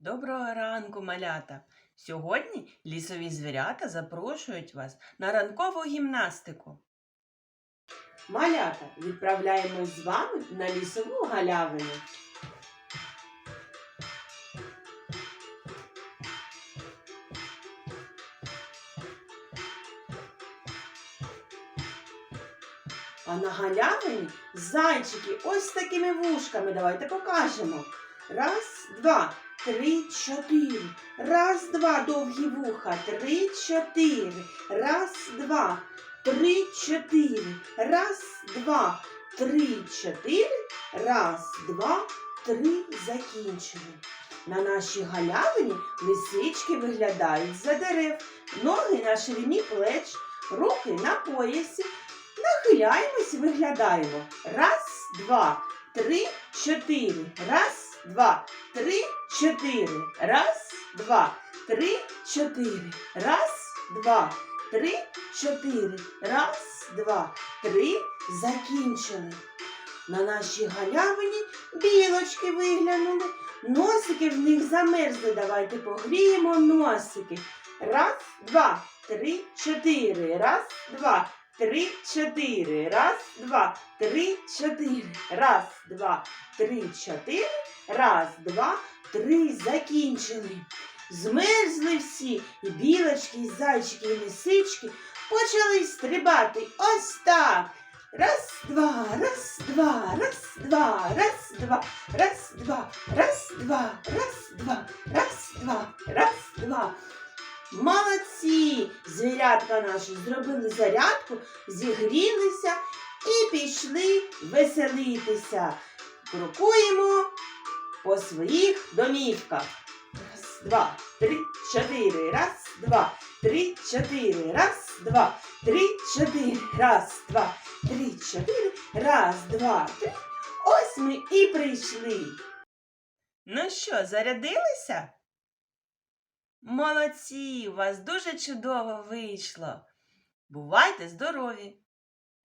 Доброго ранку, малята! Сьогодні лісові звірята запрошують вас на ранкову гімнастику. Малята, відправляємось з вами на лісову галявину. А на галявині зайчики ось такими вушками. Давайте покажемо. Раз, два, три, чотири. Раз, два, довгі вуха. Три, чотири. Раз, два, три, чотири. Раз, два, три, чотири. Раз, два, три. Закінчили. На нашій галявині лисички виглядають за дерев. Ноги на ширині плеч, руки на поясі. Нахиляємось виглядаємо. Раз, два, три, чотири. Раз, два, три, чотири. Раз, два, три, чотири. Раз, два, три, чотири. Раз, два, три. Закінчили. На нашій галявині білочки виглянули. Носики в них замерзли. Давайте погріємо носики. Раз, два, три, чотири. Раз, два, три, чотири. Раз, два, три, чотири. Раз, два, три, чотири. Раз, два, три. Закінчили. Змерзли всі, і білочки, і зайчики, і лисички почали стрибати. Ось так. Раз, два, раз, два, раз, два, раз, два, раз, два, раз, два, раз, два, раз, два, раз, два. Молодці! Звірятка наші зробили зарядку, зігрілися і пішли веселитися. Крокуємо по своїх домівках. Раз, два, три, чотири. Раз, два, три, чотири. Раз, два, три, чотири. Раз, два, три, чотири. Раз, два, три. Ось ми і прийшли. Ну що, зарядилися? Молодці, у вас дуже чудово вийшло. Бувайте здорові!